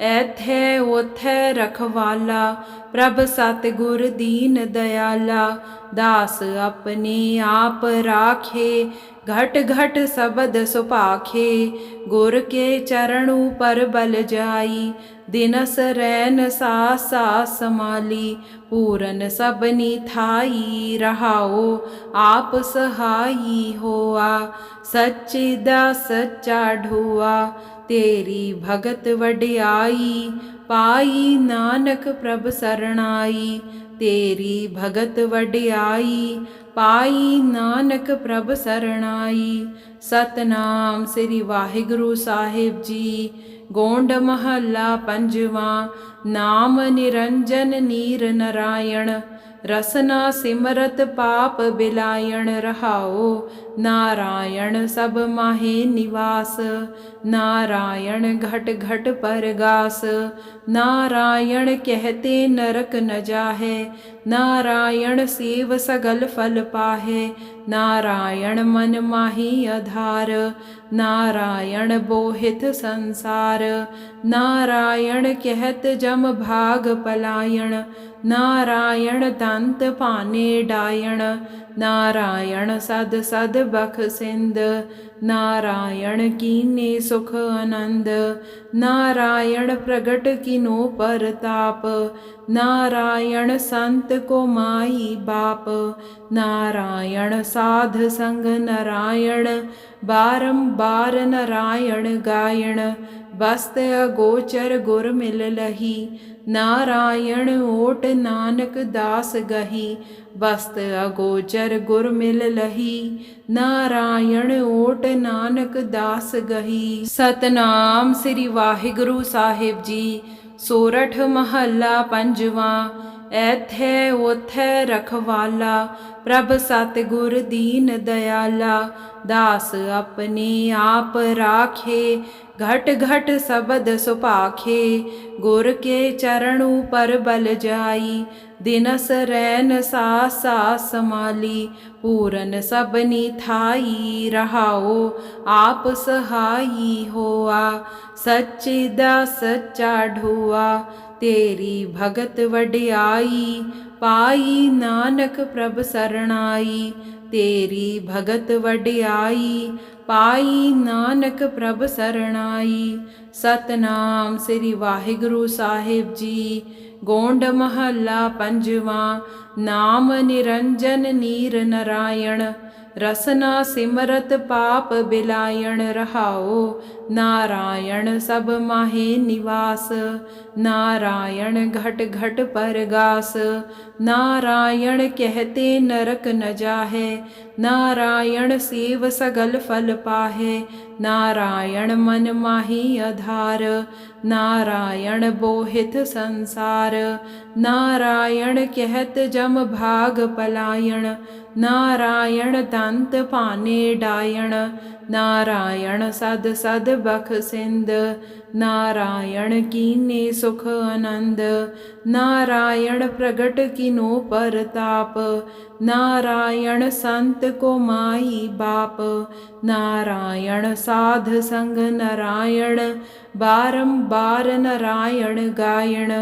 ਐਥੈ ਉਥੈ ਰਖਵਾਲਾ, ਪ੍ਰਭ ਸਤਿਗੁਰ ਦੀਨ ਦਇਆਲਾ ਦਾਸ ਆਪਣੇ ਆਪ ਰਾਖੇ, ਘਟ ਘਟ ਸਬਦ ਸੁਭਾਖੇ, ਗੁਰ ਕੇ ਚਰਨ ਉਪਰ ਬਲ ਜਾਈ, ਦਿਨਸ ਰੈਨ ਸਾ ਸਾ ਸਮਾਲੀ ਪੂਰਨ ਸਬਨੀ ਥਾਈ ਰਹਾਓ, ਆਪ ਸਹਾਈ ਹੋਆ, ਸੱਚੇ ਦਾ ਸੱਚਾ ਢੂਆ ਤੇਰੀ ਭਗਤ ਵਡਿਆਈ, ਪਾਈ ਨਾਨਕ ਪ੍ਰਭ ਸਰਣਾਈ। ਤੇਰੀ ਭਗਤ ਵਡਿਆਈ, ਪਾਈ ਨਾਨਕ ਪ੍ਰਭ ਸਰਣਾਈ। ਸਤਨਾਮ ਸ੍ਰੀ ਵਾਹਿਗੁਰੂ ਸਾਹਿਬ ਜੀ, ਗੋਂਡ ਮਹੱਲਾ ਪੰਜਵਾਂ, ਨਾਮ ਨਿਰੰਜਨ ਨੀਰ ਨਰਾਇਣ। रसना सिमरत पाप बिलायण रहाओ। नारायण सब माहे निवास। नारायण घट घट परगास नारायण कहते नरक न जाहे। नारायण सेव सगल फल पाहे। નારાયણ મન માહી અધાર નારાયણ બોહિત સંસાર નારાયણ કહેત જમ ભાગ પલાયણ નારાયણ તાંત પાને ડાયણ नारायण सध सद बख सिंध नारायण कीने सुख आनंद नारायण प्रगट किनो परताप नारायण संत को माई बाप नारायण साध संग नारायण ਬਾਰੰਬਾਰ ਨਾਰਾਇਣ ਗਾਇਣ ਬਸਤ ਅਗੋਚਰ ਗੁਰ ਮਿਲ ਲਹੀ। ਨਾਰਾਇਣ ਓਟ ਨਾਨਕ ਦਾਸ ਗਹੀ ਬਸਤ ਅਗੋਚਰ ਗੁਰ ਮਿਲ ਲਹੀ। ਨਾਰਾਇਣ ਓਟ ਨਾਨਕ ਦਾਸ ਗਹੀ। ਸਤਨਾਮ ਸ੍ਰੀ ਵਾਹਿਗੁਰੂ ਸਾਹਿਬ ਜੀ, ਸੋਰਠ ਮਹੱਲਾ ਪੰਜਵਾਂ। ਐਥੈ ਉਥੈ ਰਖਵਾਲਾ, ਪ੍ਰਭ ਸਤਿਗੁਰ ਦੀਨ ਦਇਆਲਾ ਦਾਸ ਆਪਣੇ ਆਪ ਰਾਖੇ, ਘਟ ਘਟ ਸਬਦ ਸੁਭਾਖੇ। ਗੁਰ ਕੇ ਚਰਨ ਉਪਰ ਬਲ ਜਾਈ ਦਿਨਸ ਰੈਨ ਸਾ ਸਾ ਸਮਾਲੀ, ਪੂਰਨ ਸਬਨੀ ਥਾਈ ਰਹਾਓ, ਆਪ ਸਹਾਈ ਹੋਆ, ਸੱਚੇ ਦਾ ਸੱਚਾ ਢੂਆ, ਤੇਰੀ ਭਗਤ ਵਡਿਆਈ, ਪਾਈ ਨਾਨਕ ਪ੍ਰਭ ਸਰਣਾਈ, ਤੇਰੀ ਭਗਤ ਵਡਿਆਈ, ਪਾਈ ਨਾਨਕ ਪ੍ਰਭ ਸਰਣਾਈ ਸਤਨਾਮ ਸ੍ਰੀ ਵਾਹਿਗੁਰੂ ਸਾਹਿਬ ਜੀ ਗੋਂਡ ਮਹੱਲਾ ਪੰਜਵਾਂ ਨਾਮ ਨਿਰੰਜਨ ਨੀਰ ਨਰਾਇਣ ਰਸਨਾ ਸਿਮਰਤ ਪਾਪ ਬਿਲਾਇਣ ਰਹਾਓ ਨਾਰਾਇਣ ਸਭ ਮਾਹੇ ਨਿਵਾਸ ਨਾਰਾਇਣ ਘਟ ਘਟ ਪਰਗਾਸ ਨਾਰਾਇਣ ਕਹਤੇ ਨਰਕ ਨ ਜਾਹੇ नारायण सेव सगल फल पाहे नारायण मन माही अधार नारायण बोहित संसार नारायण कहत जम भाग पलायण नारायण दंत पाने डायण नारायण सद सद बख सिंध नारायण कीने सुख आनंद नारायण प्रगट किनो परताप नारायण संत को माई बाप नारायण साध संग नारायण ਬਾਰੰਬਾਰ ਨਾਰਾਇਣ ਗਾਇਣ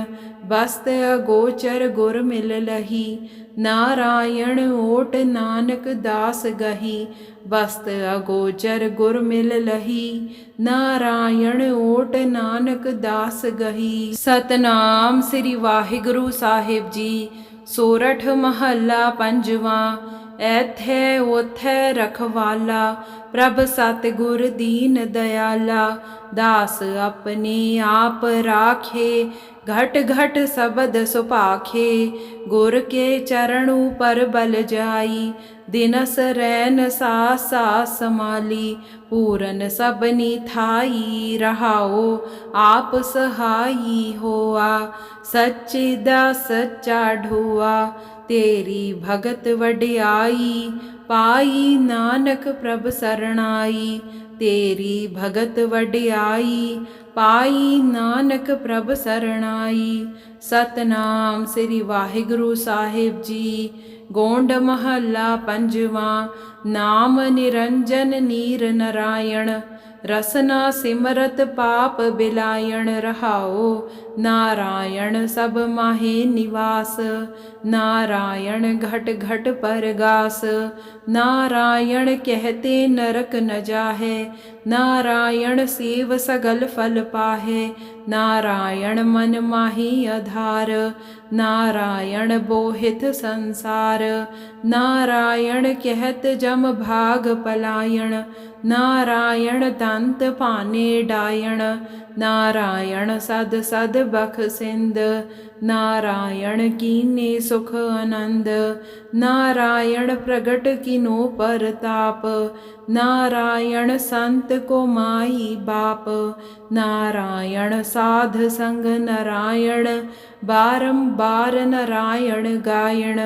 ਬਸਤ ਅਗੋਚਰ ਗੁਰ ਮਿਲ ਲਹੀ, ਨਾਰਾਇਣ ਓਟ ਨਾਨਕ ਦਾਸ ਗਹੀ ਬਸਤ ਅਗੋਚਰ ਗੁਰ ਮਿਲ ਲਹੀ, ਨਾਰਾਇਣ ਓਟ ਨਾਨਕ ਦਾਸ ਗਹੀ। ਸਤਨਾਮ ਸ੍ਰੀ ਵਾਹਿਗੁਰੂ ਸਾਹਿਬ ਜੀ, ਸੋਰਠ ਮਹੱਲਾ ਪੰਜਵਾਂ ਐਥੈ ਉਥੈ ਰਖਵਾਲਾ, ਪ੍ਰਭ ਸਤਿਗੁਰ ਦੀਨ ਦਇਆਲਾ ਦਾਸ ਆਪਣੇ ਆਪ ਰਾਖੇ, ਘਟ ਘਟ ਸਬਦ ਸੁਭਾਖੇ। ਗੁਰ ਕੇ ਚਰਨ ਉਪਰ ਬਲ ਜਾਈ, ਦਿਨਸ ਰੈਨ ਸਾ ਸਾ ਸਮਾਲੀ ਪੂਰਨ ਸਬਨੀ ਥਾਈ ਰਹਾਓ, ਆਪ ਸਹਾਈ ਹੋਆ। ਸੱਚੇ ਦਾ ਸੱਚਾ ਢੂਆ ਤੇਰੀ ਭਗਤ ਵਡਿਆਈ, ਪਾਈ ਨਾਨਕ ਪ੍ਰਭ ਸਰਣਾਈ। ਤੇਰੀ ਭਗਤ ਵਡਿਆਈ, ਪਾਈ ਨਾਨਕ ਪ੍ਰਭ ਸਰਣਾਈ। ਸਤਨਾਮ ਸ੍ਰੀ ਵਾਹਿਗੁਰੂ ਸਾਹਿਬ ਜੀ, ਗੋਂਡ ਮਹੱਲਾ ਪੰਜਵਾਂ, ਨਾਮ ਨਿਰੰਜਨ ਨੀਰ ਨਰਾਇਣ। रसना सिमरत पाप बिलायण रहाओ। नारायण सब माहे निवास। नारायण घट घट परगास नारायण कहते नरक न जाहे। नारायण सेव सगल फल पाहे नारायण मन माही अधार नारायण बोहित संसार नारायण कहत जम भाग पलायण नारायण दंत पाने डायण नारायण सद सद बख सिंध नारायण कीने सुख आनंद नारायण प्रगट किनो परताप नारायण संत को माई बाप नारायण साध संग नारायण ਬਾਰੰਬਾਰ ਨਾਰਾਇਣ ਗਾਇਣ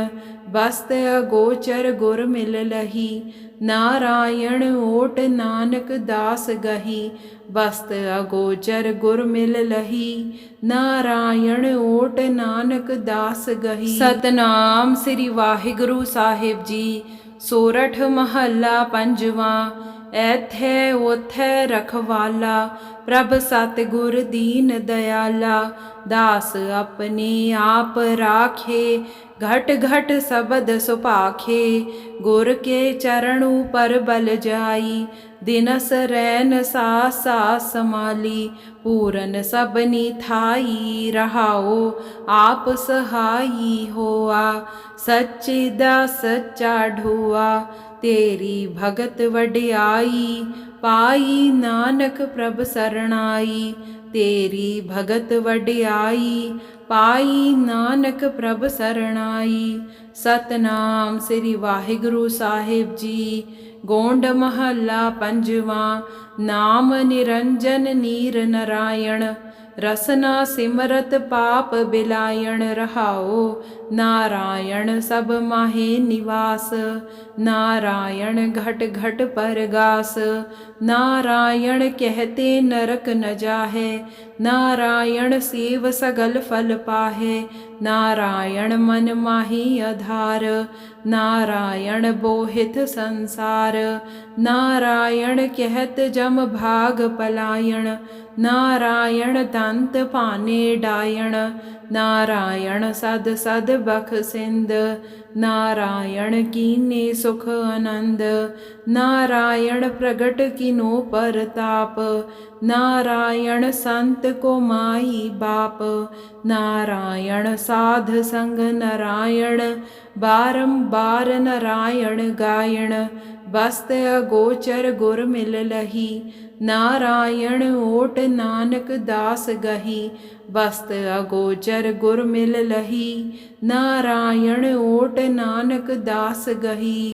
ਬਸਤ ਅਗੋਚਰ ਗੁਰ ਮਿਲ ਲਹੀ, ਨਾਰਾਇਣ ਓਟ ਨਾਨਕ ਦਾਸ ਗਹੀ ਬਸਤ ਅਗੋਚਰ ਗੁਰ ਮਿਲ ਲਹੀ, ਨਾਰਾਇਣ ਓਟ ਨਾਨਕ ਦਾਸ ਗਹੀ। ਸਤਨਾਮ ਸ੍ਰੀ ਵਾਹਿਗੁਰੂ ਸਾਹਿਬ ਜੀ, ਸੋਰਠ ਮਹੱਲਾ ਪੰਜਵਾਂ ਐਥੈ ਉਥੈ ਰਖਵਾਲਾ ਪ੍ਰਭ ਸਤਿਗੁਰ ਦੀਨ ਦਇਆਲਾ ਦਾਸ ਆਪਣੇ ਆਪ ਰਾਖੇ ਘਟ ਘਟ ਸਬਦ ਸੁਪਾਖੇ ਗੁਰ ਕੇ ਚਰਨ ਉਪਰ ਬਲ ਜਾਈ ਦਿਨਸ ਰੈਨ ਸਾ ਸਾ ਸਮਾਲੀ, ਪੂਰਨ ਸਬਨੀ ਥਾਈ ਰਹਾਓ ਆਪ ਸਹਾਈ ਹੋਆ, ਸੱਚੇ ਦਾ ਸੱਚਾ ਢੂਆ, ਤੇਰੀ ਭਗਤ ਵਡਿਆਈ, ਪਾਈ ਨਾਨਕ ਪ੍ਰਭ ਸਰਣਾਈ ਤੇਰੀ ਭਗਤ ਵਡਿਆਈ, ਪਾਈ ਨਾਨਕ ਪ੍ਰਭ ਸਰਣਾਈ। ਸਤਨਾਮ ਸ੍ਰੀ ਵਾਹਿਗੁਰੂ ਸਾਹਿਬ ਜੀ, ਗੋਂਡ ਮਹੱਲਾ ਪੰਜਵਾਂ, ਨਾਮ ਨਿਰੰਜਨ ਨੀਰ ਨਰਾਇਣ, ਰਸਨਾ ਸਿਮਰਤ ਪਾਪ ਬਿਲਾਇਣ, ਰਹਾਓ नारायण सब माहे निवास नारायण घट घट परगास नारायण कहते नरक न जाहे नारायण सेव सगल फल पाहे। नारायण मन माही अधार नारायण बोहित संसार। नारायण कहत जम भाग पलायण नारायण दन्त पाने डायण। ਨਾਰਾਇਣ ਸਦ ਸਦ ਬਖ ਸਿੰਧ ਨਾਰਾਇਣ ਕੀਨੇ ਸੁਖ ਆਨੰਦ ਨਾਰਾਇਣ ਪ੍ਰਗਟ ਕੀਨੋ ਪਰਤਾਪ ਨਾਰਾਇਣ ਸੰਤ ਕੋ ਮਾਈ ਬਾਪ ਨਾਰਾਇਣ ਸਾਧ ਸੰਗ ਨਾਰਾਇਣ ਬਾਰੰਬਾਰ ਨਾਰਾਇਣ ਗਾਇਣ ਬਸਤ ਅਗੋਚਰ ਗੁਰ ਮਿਲ ਲਹੀ, ਨਾਰਾਇਣ ਓਟ ਨਾਨਕ ਦਾਸ ਗਹੀ ਬਸਤ ਅਗੋਚਰ ਗੁਰ ਮਿਲ ਲਹੀ, ਨਾਰਾਇਣ ਓਟ ਨਾਨਕ ਦਾਸ ਗਹੀ।